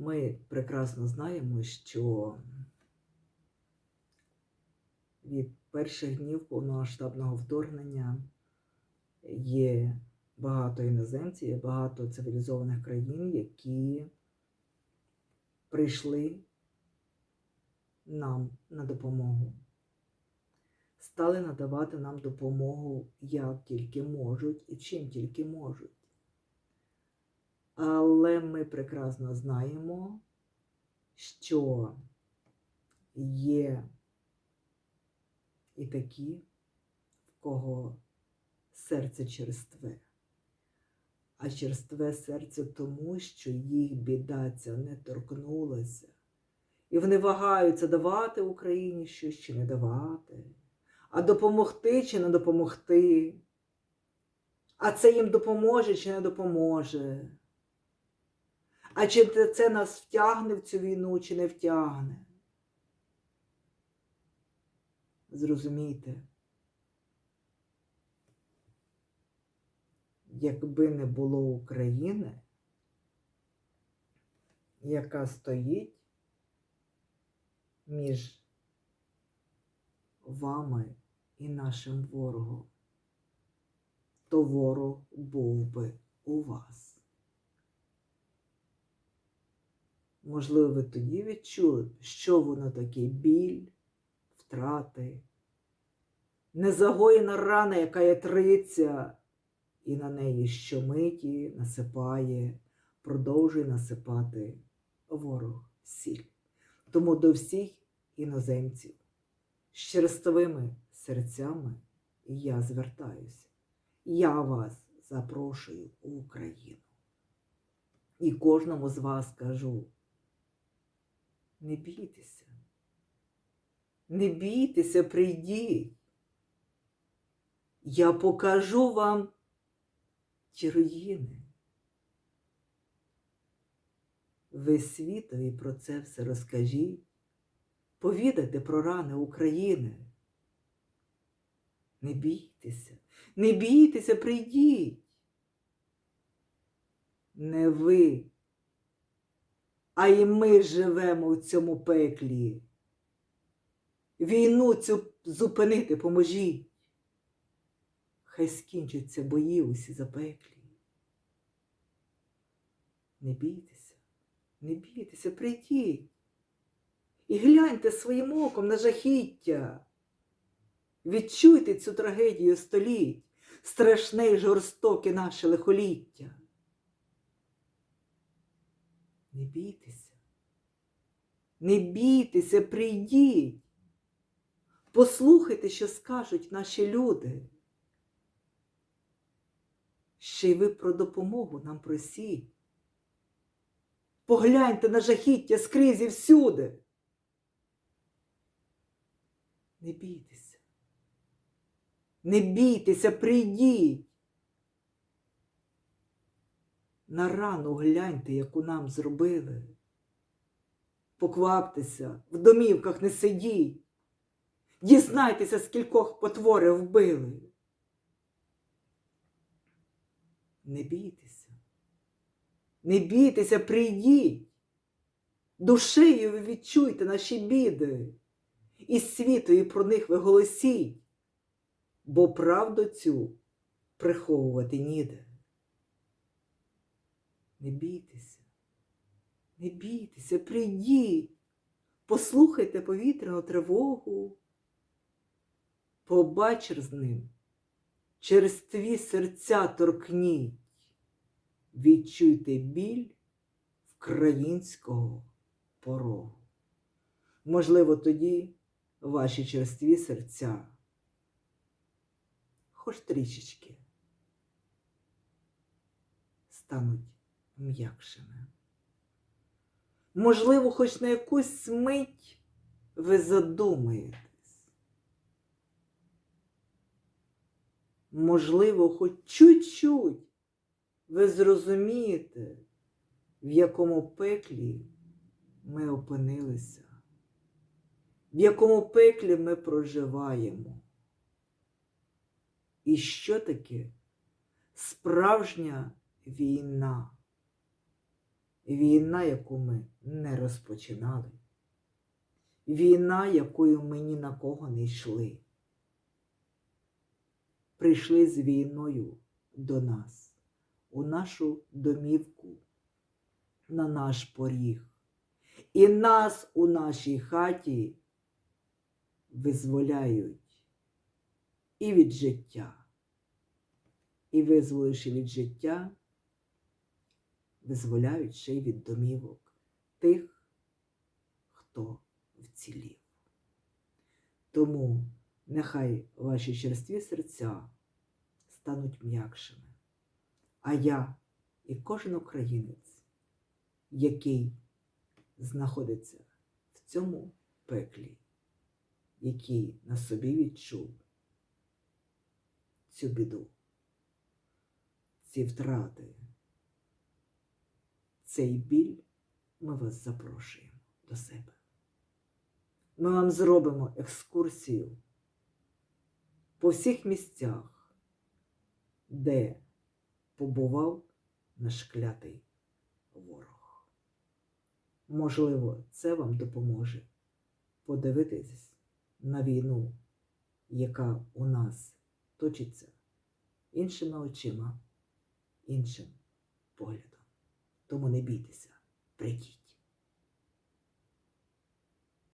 Ми прекрасно знаємо, що від перших днів повномасштабного вторгнення є багато іноземців, є багато цивілізованих країн, які прийшли нам на допомогу. Стали надавати нам допомогу як тільки можуть і чим тільки можуть. Але ми прекрасно знаємо, що є і такі, в кого серце черстве. А черстве серце тому, що їх біда ця не торкнулася. І вони вагаються давати Україні щось чи не давати, а допомогти чи не допомогти. А це їм допоможе чи не допоможе. А чи це- нас втягне в цю війну, чи не втягне? Зрозумійте, якби не було України, яка стоїть між вами і нашим ворогом, то ворог був би у вас. Можливо, ви тоді відчули, що воно таке біль, втрати, незагоєна рана, яка є триця, і на неї щомиті насипає, продовжує насипати ворог сіль. Тому до всіх іноземців з черствими серцями я звертаюся. Я вас запрошую у Україну. І кожному з вас кажу, не бійтеся. Не бійтеся, прийдіть. Я покажу вам ті руїни. Ви світові про це все розкажіть. Повідайте про рани України. Не бійтеся, не бійтеся, прийдіть. Не ви, а й ми живемо в цьому пеклі. Війну цю зупинити поможіть. Хай скінчаться бої усі запеклі. Не бійтеся, не бійтеся, прийдіть. І гляньте своїм оком на жахіття. Відчуйте цю трагедію століть, страшне й жорстоке наше лихоліття. Не бійтеся, не бійтеся, прийдіть. Послухайте, що скажуть наші люди. Ще й ви про допомогу нам просіть. Погляньте на жахіття скрізь і всюди. Не бійтеся. Не бійтеся, прийдіть. На рану гляньте, яку нам зробили. Покваптеся, в домівках не сидіть. Дізнайтеся, скількох потвори вбили. Не бійтеся. Не бійтеся, прийдіть. Душею ви відчуйте наші біди. І світою про них ви голосіть, бо правду цю приховувати ніде. Не бійтеся, не бійтеся, прийдіть, послухайте повітряну тривогу, побач з ним, через тві серця торкніть, відчуйте біль українського порогу. Можливо, тоді ваші черстві серця, хоч трішечки, стануть м'якшими. Можливо, хоч на якусь мить ви задумаєтесь. Можливо, хоч чуть-чуть ви зрозумієте, в якому пеклі ми опинилися, в якому пеклі ми проживаємо. І що таке справжня війна? Війна, яку ми не розпочинали. Війна, якою ми ні на кого не йшли. Прийшли з війною до нас, у нашу домівку, на наш поріг. І нас у нашій хаті визволяють і від життя, і визволивши від життя, визволяють ще й від домівок тих, хто вцілів. Тому нехай ваші черстві серця стануть м'якшими, а я і кожен українець, який знаходиться в цьому пеклі, який на собі відчув цю біду, ці втрати, цей біль, ми вас запрошуємо до себе. Ми вам зробимо екскурсію по всіх місцях, де побував наш клятий ворог. Можливо, це вам допоможе подивитись на війну, яка у нас точиться іншими очима, іншим поглядом. Тому не бійтеся, прийдіть.